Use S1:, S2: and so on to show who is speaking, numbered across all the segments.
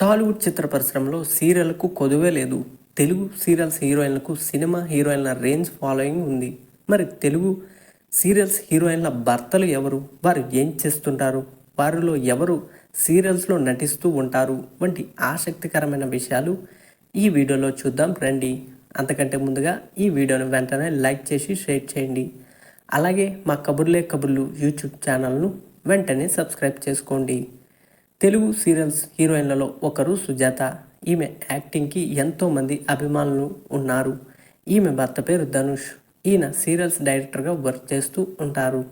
S1: టాలీవుడ్ చిత్ర పరిశ్రమలో సీరియల్కు కొదువే లేదు. తెలుగు సీరియల్స్ హీరోయిన్లకు సినిమా హీరోయిన్ల రేంజ్ ఫాలోయింగ్ ఉంది. మరి తెలుగు సీరియల్స్ హీరోయిన్ల భర్తలు ఎవరు? వారు ఏం చేస్తుంటారు? వారిలో ఎవరు సీరియల్స్లో నటిస్తూ ఉంటారు? వంటి ఆసక్తికరమైన విషయాలు ఈ వీడియోలో చూద్దాం రండి. అంతకంటే ముందుగా ఈ వీడియోను వెంటనే లైక్ చేసి షేర్ చేయండి. అలాగే మా కబుర్లే కబుర్లు యూట్యూబ్ ఛానల్ను వెంటనే సబ్స్క్రైబ్ చేసుకోండి. తెలుగు సీరియల్స్ హీరోయిన్లలో ఒకరు సుజాత. ఈమె యాక్టింగ్కి ఎంతోమంది అభిమానులు ఉన్నారు. ఈమె భర్త పేరు ధనుష్. ఈయన సీరియల్స్ డైరెక్టర్గా వర్క్ చేస్తూ ఉంటారు.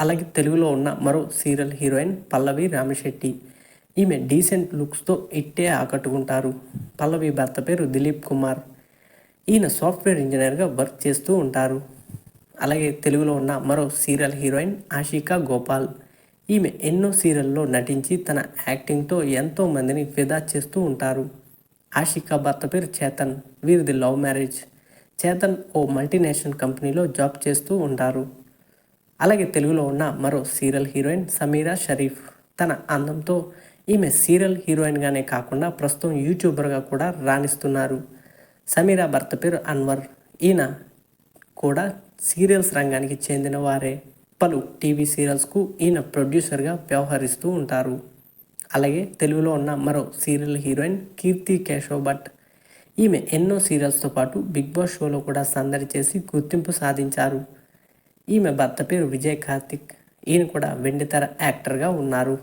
S1: అలాగే తెలుగులో ఉన్న మరో సీరియల్ హీరోయిన్ పల్లవి రామశెట్టి. ఈమె డీసెంట్ లుక్స్తో ఇట్టే ఆకట్టుకుంటారు. పల్లవి భర్త పేరు దిలీప్ కుమార్. ఈయన సాఫ్ట్వేర్ ఇంజనీర్గా వర్క్ చేస్తూ ఉంటారు. అలాగే తెలుగులో ఉన్న మరో సీరియల్ హీరోయిన్ ఆషికా గోపాల్. ఈమె ఎన్నో సీరియల్లో నటించి తన యాక్టింగ్తో ఎంతో మందిని ఫిదా చేస్తూ ఉంటారు. ఆషికా భర్త పేరు చేతన్. వీరిది లవ్ మ్యారేజ్. చేతన్ ఓ మల్టీనేషనల్ కంపెనీలో జాబ్ చేస్తూ ఉంటారు. అలాగే తెలుగులో ఉన్న మరో సీరియల్ హీరోయిన్ సమీరా షరీఫ్. తన అందంతో ఈమె సీరియల్ హీరోయిన్గానే కాకుండా ప్రస్తుతం యూట్యూబర్గా కూడా రాణిస్తున్నారు. సమీరా భర్త పేరు అన్వర్. ఈయన కూడా సీరియల్స్ రంగానికి చెందిన వారే. పలు టీవీ సీరియల్స్కు ఈయన ప్రొడ్యూసర్గా వ్యవహరిస్తూ ఉంటారు. అలాగే తెలుగులో ఉన్న మరో సీరియల్ హీరోయిన్ కీర్తి కేశవ్ భట్. ఈమె ఎన్నో సీరియల్స్తో పాటు బిగ్ బాస్ షోలో కూడా సందడి చేసి గుర్తింపు సాధించారు. ఈమె భర్త పేరు విజయ్ కార్తిక్. ఈయన కూడా వెండితెర యాక్టర్గా ఉన్నారు.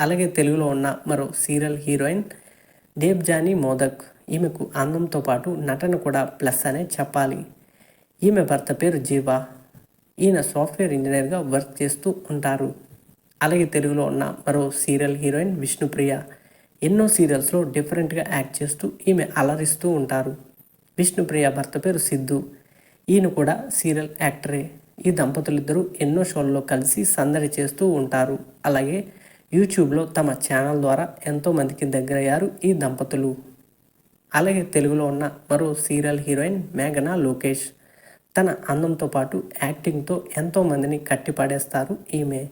S1: అలాగే తెలుగులో ఉన్న మరో సీరియల్ హీరోయిన్ దేబ్జానీ మోదక్. ఈమెకు అందంతో పాటు నటన కూడా ప్లస్ అనే చెప్పాలి. ఈమె భర్త పేరు జీవా. ఈయన సాఫ్ట్వేర్ ఇంజనీర్గా వర్క్ చేస్తూ ఉంటారు. అలాగే తెలుగులో ఉన్న మరో సీరియల్ హీరోయిన్ విష్ణుప్రియ ఎన్నో సీరియల్స్లో డిఫరెంట్గా యాక్ట్ చేస్తూ ఈమె అలరిస్తూ ఉంటారు. విష్ణుప్రియ భర్త పేరు సిద్ధు. ఈయన కూడా సీరియల్ యాక్టరే. ఈ దంపతులిద్దరూ ఎన్నో షోల్లో కలిసి సందడి చేస్తూ ఉంటారు. అలాగే యూట్యూబ్లో తమ ఛానల్ ద్వారా ఎంతోమందికి దగ్గరయ్యారు ఈ దంపతులు. అలాగే తెలుగులో ఉన్న మరో సీరియల్ హీరోయిన్ మేఘనా లోకేష్. తన అందంతో పాటు యాక్టింగ్తో ఎంతోమందిని కట్టిపడేస్తారు ఈమె.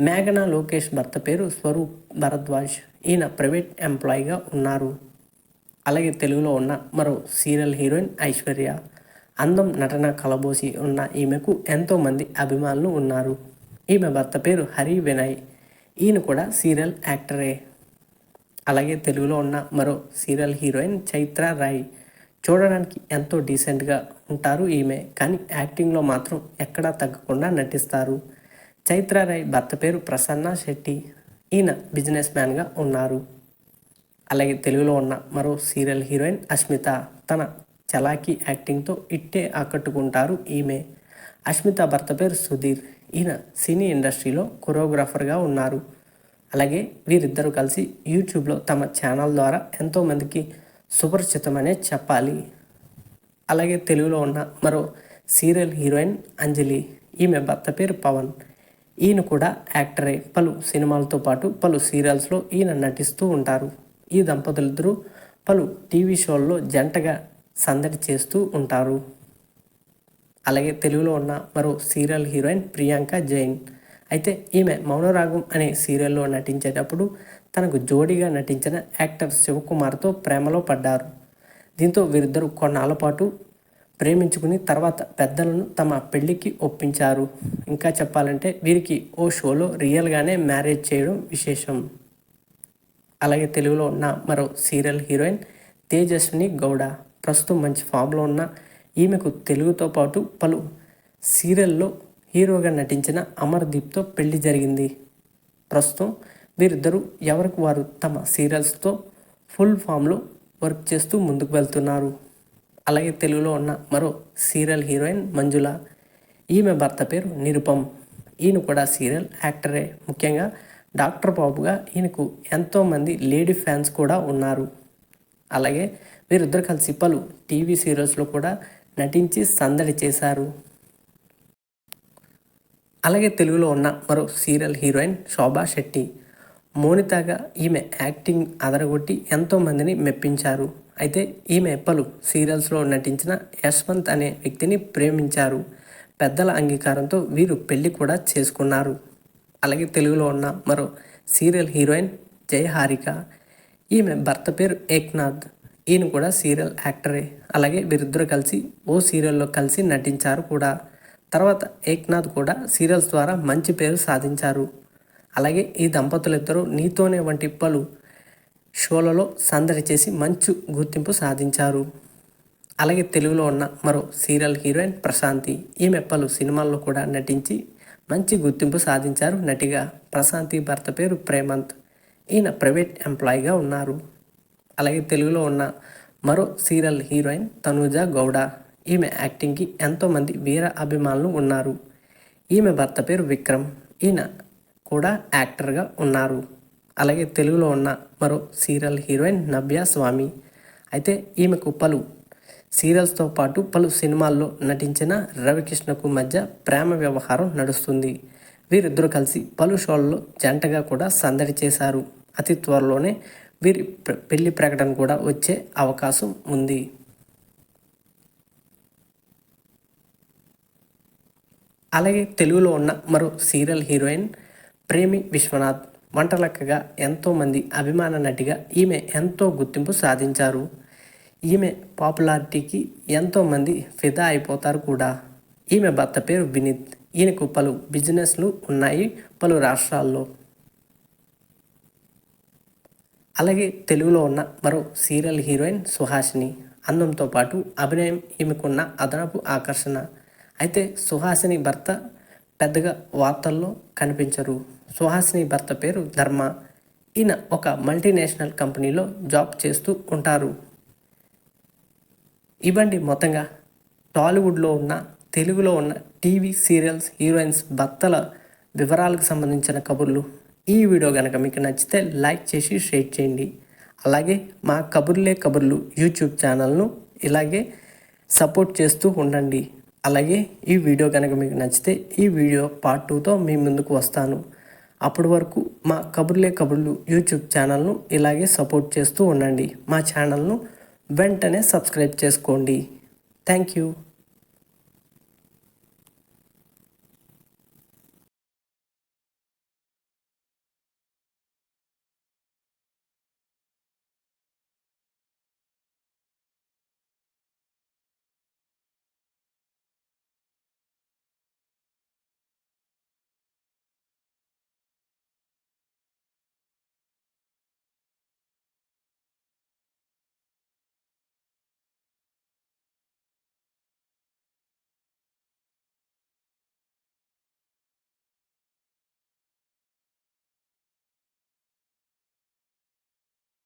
S1: మేఘనా లోకేష్ భర్త పేరు స్వరూప్ భరద్వాజ్. ఈయన ప్రైవేట్ ఎంప్లాయీగా ఉన్నారు. అలాగే తెలుగులో ఉన్న మరో సీరియల్ హీరోయిన్ ఐశ్వర్య. అందం నటన కలబోసి ఉన్న ఈమెకు ఎంతోమంది అభిమానులు ఉన్నారు. ఈమె భర్త పేరు హరి వినయ్. ఈయన కూడా సీరియల్ యాక్టరే. అలాగే తెలుగులో ఉన్న మరో సీరియల్ హీరోయిన్ చైత్ర రాయ్. చూడడానికి ఎంతో డీసెంట్గా ఉంటారు ఈమె. కానీ యాక్టింగ్లో మాత్రం ఎక్కడా తగ్గకుండా నటిస్తారు. చైత్ర రాయ్ భర్త పేరు ప్రసన్న శెట్టి. ఈయన బిజినెస్ మ్యాన్గా ఉన్నారు. అలాగే తెలుగులో ఉన్న మరో సీరియల్ హీరోయిన్ అస్మిత తన చలాకీ యాక్టింగ్తో ఇట్టే ఆకట్టుకుంటారు ఈమె. అస్మిత భర్త పేరు సుధీర్. ఈయన సినీ ఇండస్ట్రీలో కొరియోగ్రాఫర్గా ఉన్నారు. అలాగే వీరిద్దరూ కలిసి యూట్యూబ్లో తమ ఛానల్ ద్వారా ఎంతోమందికి సుపరిచితమనే చెప్పాలి. అలాగే తెలుగులో ఉన్న మరో సీరియల్ హీరోయిన్ అంజలి ఈమె భర్త పేరు పవన్. ఈయన కూడా యాక్టరే. పలు సినిమాలతో పాటు పలు సీరియల్స్లో ఈయన నటిస్తూ ఉంటారు. ఈ దంపతులిద్దరూ పలు టీవీ షోల్లో జంటగా సందడి చేస్తూ ఉంటారు. అలాగే తెలుగులో ఉన్న మరో సీరియల్ హీరోయిన్ ప్రియాంక జైన్. అయితే ఈమె మౌనరాగం అనే సీరియల్లో నటించేటప్పుడు తనకు జోడీగా నటించిన యాక్టర్ శివకుమార్తో ప్రేమలో పడ్డారు. దీంతో వీరిద్దరు కొన్నాళ్ళ పాటు ప్రేమించుకుని తర్వాత పెద్దలను తమ పెళ్ళికి ఒప్పించారు. ఇంకా చెప్పాలంటే వీరికి ఓ షోలో రియల్గానే మ్యారేజ్ చేయడం విశేషం. అలాగే తెలుగులో ఉన్న మరో సీరియల్ హీరోయిన్ తేజస్విని గౌడ. ప్రస్తుతం మంచి ఫామ్లో ఉన్న ఈమెకు తెలుగుతో పాటు పలు సీరియల్లో హీరోగా నటించిన అమర్దీప్తో పెళ్ళి జరిగింది. ప్రస్తుతం వీరిద్దరూ ఎవరికి వారు తమ సీరియల్స్తో ఫుల్ ఫామ్లో వర్క్ చేస్తూ ముందుకు వెళ్తున్నారు. అలాగే తెలుగులో ఉన్న మరో సీరియల్ హీరోయిన్ మంజుల. ఈమె భర్త పేరు నిరుపమ్. ఈయన కూడా సీరియల్ యాక్టరే. ముఖ్యంగా డాక్టర్ బాబుగా ఈయనకు ఎంతోమంది లేడీ ఫ్యాన్స్ కూడా ఉన్నారు. అలాగే వీరిద్దరు కలిసి పలు టీవీ సీరియల్స్లో కూడా నటించి సందడి చేశారు. అలాగే తెలుగులో ఉన్న మరో సీరియల్ హీరోయిన్ శోభా శెట్టి. మోనితాగా ఈమె యాక్టింగ్ అదరగొట్టి ఎంతోమందిని మెప్పించారు. అయితే ఈమె పలు సీరియల్స్లో నటించిన యశ్వంత్ అనే వ్యక్తిని ప్రేమించారు. పెద్దల అంగీకారంతో వీరు పెళ్ళి కూడా చేసుకున్నారు. అలాగే తెలుగులో ఉన్న మరో సీరియల్ హీరోయిన్ జయహారిక. ఈమె భర్త పేరు ఏక్నాథ్. ఈయన కూడా సీరియల్ యాక్టరే. అలాగే వీరిద్దరు కలిసి ఓ సీరియల్లో కలిసి నటించారు కూడా. తర్వాత ఏక్నాథ్ కూడా సీరియల్స్ ద్వారా మంచి పేరు సాధించారు. అలాగే ఈ దంపతులిద్దరూ నీతోనే వంటి పలు షోలలో సందడి చేసి మంచి గుర్తింపు సాధించారు. అలాగే తెలుగులో ఉన్న మరో సీరియల్ హీరోయిన్ ప్రశాంతి ఈమె పలు సినిమాల్లో కూడా నటించి మంచి గుర్తింపు సాధించారు నటిగా. ప్రశాంతి భర్త పేరు ప్రేమంత్. ఈయన ప్రైవేట్ ఎంప్లాయీగా ఉన్నారు. అలాగే తెలుగులో ఉన్న మరో సీరియల్ హీరోయిన్ తనూజ గౌడ. ఈమె యాక్టింగ్కి ఎంతోమంది వీర అభిమానులు ఉన్నారు. ఈమె భర్త పేరు విక్రమ్. ఈయన కూడా యాక్టర్గా ఉన్నారు. అలాగే తెలుగులో ఉన్న మరో సీరియల్ హీరోయిన్ నవ్య స్వామి. అయితే ఈమెకు పలు సీరియల్స్తో పాటు పలు సినిమాల్లో నటించిన రవికృష్ణకు మధ్య ప్రేమ వ్యవహారం నడుస్తుంది. వీరిద్దరూ కలిసి పలు షోల్లో జంటగా కూడా సందడి చేశారు. అతి త్వరలోనే వీరి పెళ్ళి ప్రకటన కూడా వచ్చే అవకాశం ఉంది. అలాగే తెలుగులో ఉన్న మరో సీరియల్ హీరోయిన్ ప్రేమి విశ్వనాథ్ వంటలక్కగా ఎంతోమంది అభిమాన నటిగా ఈమె ఎంతో గుర్తింపు సాధించారు. ఈమె పాపులారిటీకి ఎంతోమంది ఫిదా అయిపోతారు కూడా. ఈమె భర్త పేరు వినీత్. ఈయనకు పలు బిజినెస్లు ఉన్నాయి పలు రాష్ట్రాల్లో. అలాగే తెలుగులో ఉన్న మరో సీరియల్ హీరోయిన్ సుహాసిని. అందంతో పాటు అభినయం ఈమెకున్న అదనపు ఆకర్షణ. అయితే సుహాసిని భర్త పెద్దగా వార్తల్లో కనిపించరు. సుహాసిని భర్త పేరు ధర్మ. ఈయన ఒక మల్టీనేషనల్ కంపెనీలో జాబ్ చేస్తూ ఉంటారు. ఇవ్వండి మొత్తంగా టాలీవుడ్లో ఉన్న తెలుగులో ఉన్న టీవీ సీరియల్స్ హీరోయిన్స్ భర్తల వివరాలకు సంబంధించిన కబుర్లు. ఈ వీడియో కనుక మీకు నచ్చితే లైక్ చేసి షేర్ చేయండి. అలాగే మా కబుర్లే కబుర్లు యూట్యూబ్ ఛానల్ను ఇలాగే సపోర్ట్ చేస్తూ ఉండండి. అలాగే ఈ వీడియో కనుక మీకు నచ్చితే ఈ వీడియో పార్ట్ టూతో మీ ముందుకు వస్తాను. అప్పటి వరకు మా కబుర్లే కబుర్లు యూట్యూబ్ ఛానల్ను ఇలాగే సపోర్ట్ చేస్తూ ఉండండి. మా ఛానల్ను వెంటనే సబ్స్క్రైబ్ చేసుకోండి. Thank you.